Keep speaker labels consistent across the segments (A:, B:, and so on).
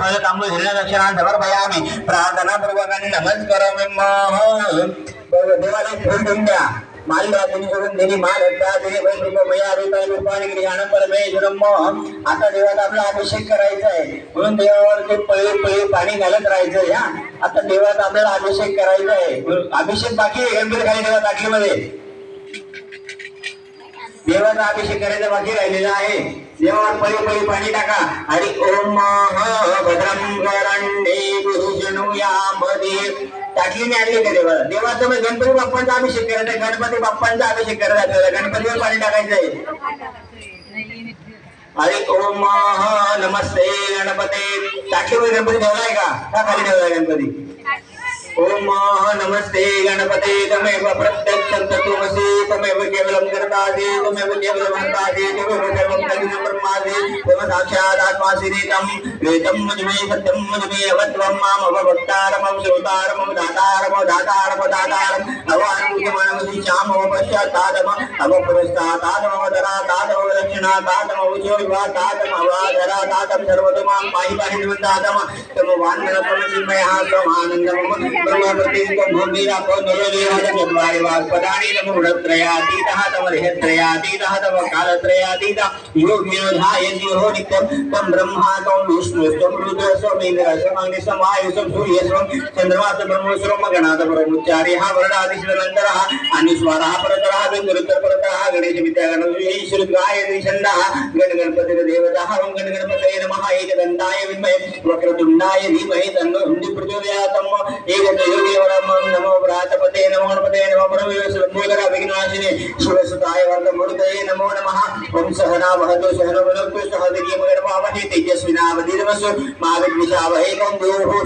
A: तांबूळ हिरण्यदक्षिणां समर्पयामी प्रार्थनापूर्वकाने नमस्कारामि देवाला फुल देऊन द्या. माल राजनी सोडून देणी माल हत्या मया रूपाने गिरी आनंद आता देवाला आपला अभिषेक करायचा आहे म्हणून देवावर ते पळी पळी पाणी घालत राहायचं या आता देवाचा आपल्याला अभिषेक करायचा आहे अभिषेक बाकी गंभीर खाली देवा ताटलीमध्ये देवाचा अभिषेक करायचा बाकी राहिलेला आहे. देवावर पळी पळी पाणी टाका. आणि ओम भद्रम वरंडे गुरुजनुयामध्ये ताटलीने आणली का देवाला? देवाचं मग गणपती बाप्पांचा अभिषेक करायचा गणपती बाप्पांचा अभिषेक करायचा आपल्याला. गणपतीवर पाणी टाकायचं आहे अरे ओम नमस्ते गणपते. टाकली गणपती ठेवलाय का? का खाली ठेवलाय गणपती? ओम नमस्ते गणपते तमेव प्रत्यक्षं तत्त्वमसि तमेव केवलं कर्तासि तमेव केवलं हन्तासि तमेव सर्वं तदिदं ब्रह्मासि त्वं साक्षात् आत्मासि वेदं मजमे सत्यं मजमे अवत्वं मामवभक्तारमं श्रोतारमं दातारमो दातारमो दातारम् अवानुजमानमसि श्यामव पश्चात्तादम अवपुरस्तादमवदरा तादमव दक्षिणा तादमव उचोर्वा तादमवाधरा तादम सर्वतमां पाहि पाहि निवन्तादम तम वान्नपमसिमयः त्वमानन्दमम ब्रह्मप्रतीकं भूमिरापो निरोधेवादचत्वारि वाक्पदानि नमो गुणत्रयातीतः तम देहत्रयातीतः तम कालत्रयातीतः योग्योधायन्योः नित्यं तं ब्रह्मा त्वं विष्णुस्त्वं रुद्रस्त्वम् इन्द्रस्त्वम् अग्निस्त्वम् वायुस्त्वं सूर्यस्त्वं चन्द्रमास्त्वं वरदादिशिवनन्तरः अनुस्वारः परतरः बिन्दुरुत्तरपरतरः गणेशविद्यागणश्रीश्रुद्गाय द्विषन्दः गणगणपतिर्देवतः ओं गणगणपतये नमः एकदन्ताय विद्महे वक्रतुण्डाय धीमहि तन्नो हुन्दी प्रचोदयातम् एकतयोगेवरमं नमो व्रातपते नमो गणपते नमो परमेश्वरमूलका विघ्नाशिने शिवसुताय वरदमूर्तये नमो नमः ओं सहना वहतु सहनो भुनक्तु सह वीर्यमगर्भावधि तेजस्विनावधीर्मसु मा विद्विषावहै कं देवो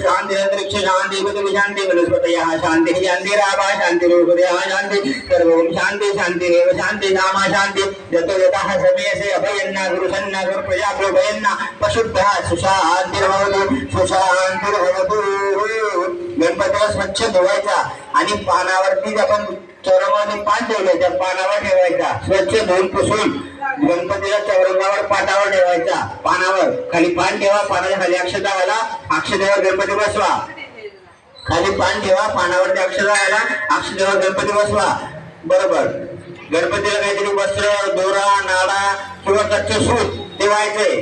A: वनस्पतयः शान्तिः शान्तिरावा शान्तिरूपदयः शान्ति सर्वं शान्ति शान्तिरेव शान्ति नामा शान्ति यतो यतः समेसे अभयन्न गुरुसन्न गुरुप्रजाभ्यो भयन्ना पशुभ्यः सुशान्तिर्भवतु सुशान्तिर्भवतु गणपतीला स्वच्छ धुवायचा आणि पानावरती आपण चौरंगामध्ये पान ठेवलं त्या पानावर ठेवायचा स्वच्छ धुवून पुसून गणपतीला चौरंगावर पाटावर ठेवायचा. पानावर. खाली पान ठेवा पानाच्या खाली अक्षता घाला अक्षतेवर गणपती बसवा. खाली पान ठेवा पानावरती अक्षता घाला अक्षतेवर गणपती बसवा. बरोबर. गणपतीला काहीतरी वस्त्र दोरा नाडा किंवा कच्च सूत ते व्हायचंय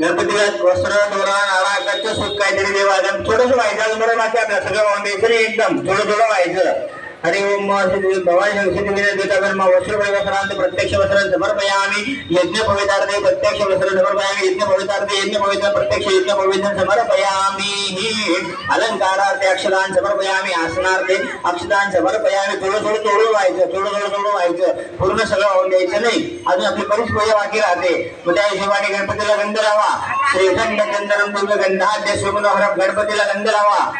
A: गणपतीला वस्त्र दोरा नाळा कच्च सूत काहीतरी देवायचं थोडंसं व्हायचं बरोबर बाकी आपल्या सगळं एकदम. थोडं थोडं व्हायचं. हरि ओम भवानी संस्कृती विनय देता वस्त्र वस्त्रांत प्रत्यक्ष वस्त्र समर्पयामी। यज्ञ पवित्रार्थे प्रत्यक्ष वस्त्र समर्पयामी। यज्ञ पवित्रार्थे यज्ञ पवित्र प्रत्यक्ष यज्ञ पवित्र समर्पयामी। अलंकारार्थे अक्षरान समर्पयामी। आसनार्थे अक्षरान समर्पयामी। थोडं थोडं थोडं व्हायचं थोडं थोडं थोडं व्हायचं. पूर्ण सगळं होऊन द्यायचं नाही. अजून आपली बरीच पूजा बाकी राहते. मग त्या हिशोबाने गणपतीला गंध लावा. श्रीखंड चंदनम दुर्ग गंधाद्य सुमनोहर गणपतीला गंध लावा.